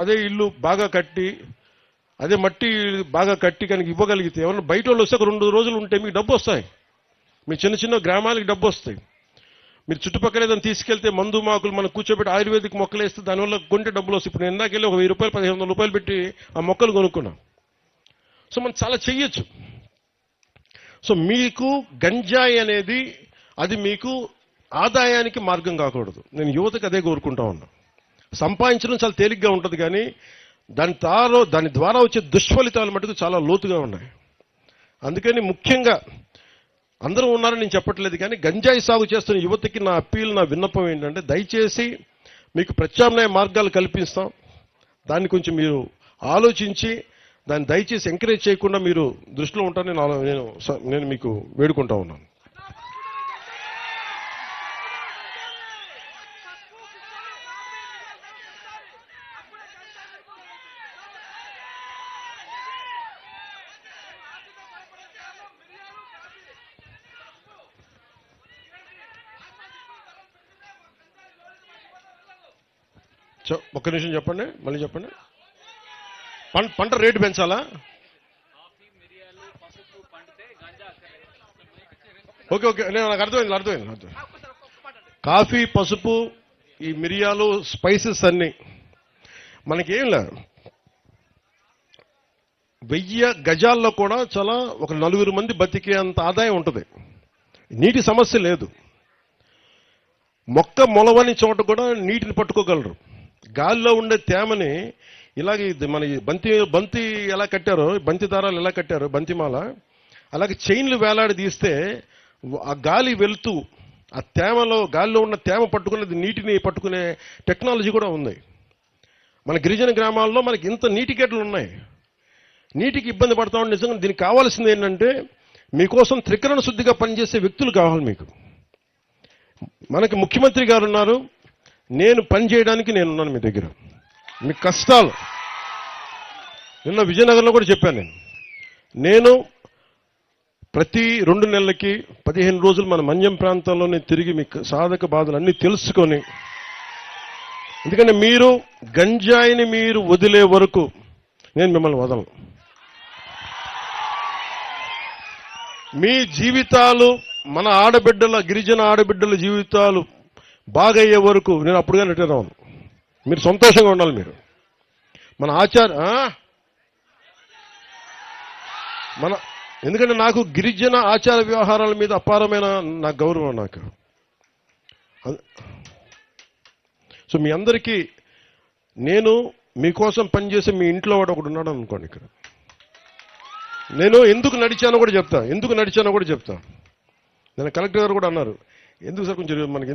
అదే ఇల్లు బాగా కట్టి అదే మట్టి బాగా కట్టి కనుక ఇవ్వగలిగితే ఏమన్నా బయట వాళ్ళు వస్తే ఒక రెండు రోజులు ఉంటే మీకు డబ్బు వస్తాయి. మీ చిన్న చిన్న గ్రామాలకి డబ్బు వస్తాయి. మీరు చుట్టుపక్కల ఏదైనా తీసుకెళ్తే మందు మాకులు మనం కూర్చోబెట్టి ఆయుర్వేదిక్ మొక్కలు వేస్తే దానివల్ల కొంటే డబ్బులు వస్తాయి. ఇప్పుడు నేను ఇందాకెళ్ళి ఒక వెయ్యి రూపాయలు పదిహేను వందల రూపాయలు పెట్టి ఆ మొక్కలు కొనుక్కున్నాం. సో మనం చాలా చెయ్యొచ్చు. సో మీకు గంజాయి అనేది అది మీకు ఆదాయానికి మార్గం కాకూడదు. నేను యువతకు అదే కోరుకుంటా ఉన్నా. సంపాదించడం చాలా తేలిగ్గా ఉంటుంది కానీ దాని తారో దాని ద్వారా వచ్చే దుష్ఫలితాలు మటుకు చాలా లోతుగా ఉన్నాయి. అందుకని ముఖ్యంగా అందరూ ఉన్నారని నేను చెప్పట్లేదు కానీ గంజాయి సాగు చేస్తున్న యువతకి నా అప్పీల్ నా విన్నపం ఏంటంటే దయచేసి మీకు ప్రత్యామ్నాయ మార్గాలు కల్పిస్తాం. దాన్ని కొంచెం మీరు ఆలోచించి దాన్ని దయచేసి ఎంకరేజ్ చేయకుండా మీరు దృష్టిలో ఉంటారని నేను నేను స- నేను మీకు వేడుకుంటా ఉన్నాను. ఒక్క నిమిషం చెప్పండి మళ్ళీ చెప్పండి. పంట రేటు పెంచాలా? ఓకే ఓకే నేను నాకు అర్థమైంది అర్థమైంది అర్థమైంది. కాఫీ పసుపు ఈ మిరియాలు స్పైసెస్ అన్ని. మనకేం లేదు వెయ్యి గజాల్లో కూడా చాలా ఒక నలుగురు మంది బతికే అంత ఆదాయం ఉంటుంది. నీటి సమస్య లేదు. మొక్క మొలవని చోట కూడా నీటిని పట్టుకోగలరు. గాలిలో ఉండే తేమని ఇలాగే మన బంతి బంతి ఎలా కట్టారో బంతి దారాలు ఎలా కట్టారో బంతిమాల అలాగే చైన్లు వేలాడి తీస్తే ఆ గాలి వెళుతూ ఆ తేమలో గాలిలో ఉన్న తేమ పట్టుకునేది నీటిని పట్టుకునే టెక్నాలజీ కూడా ఉంది. మన గిరిజన గ్రామాల్లో మనకి ఇంత నీటి గేట్లు ఉన్నాయి. నీటికి ఇబ్బంది పడతా ఉంటే నిజంగా దీనికి కావాల్సింది ఏంటంటే మీకోసం త్రికరణ శుద్ధిగా పనిచేసే వ్యక్తులు కావాలి మీకు. మనకి ముఖ్యమంత్రి గారు ఉన్నారు. నేను పని చేయడానికి నేను ఉన్నాను మీ దగ్గర. మీ కష్టాలు. నిన్న విజయనగరంలో కూడా చెప్పాను నేను. నేను ప్రతి రెండు నెలలకి పదిహేను రోజులు మన మంజం ప్రాంతంలోనే తిరిగి మీ సాధక బాధలు అన్నీ తెలుసుకొని ఎందుకంటే మీరు గంజాయిని మీరు వదిలే వరకు నేను మిమ్మల్ని వదలను. మీ జీవితాలు మన ఆడబిడ్డల గిరిజన ఆడబిడ్డల జీవితాలు బాగయ్యే వరకు నేను అప్పుడుగా రిటైర్ అవ్వను మీరు సంతోషంగా ఉండాలి మీరు. మన ఆచార మన ఎందుకంటే నాకు గిరిజన ఆచార వ్యవహారాల మీద అపారమైన నా గౌరవం నాకు. సో మీ అందరికీ నేను మీకోసం పనిచేసే మీ ఇంట్లో వాడు ఒకడు ఉన్నాడు అనుకోండి ఇక్కడ. నేను ఎందుకు నడిచానో కూడా చెప్తా. ఎందుకు నడిచానో కూడా చెప్తా. నేను కలెక్టర్ గారు కూడా అన్నారు. ఎందుకు సార్ కొంచెం మనకి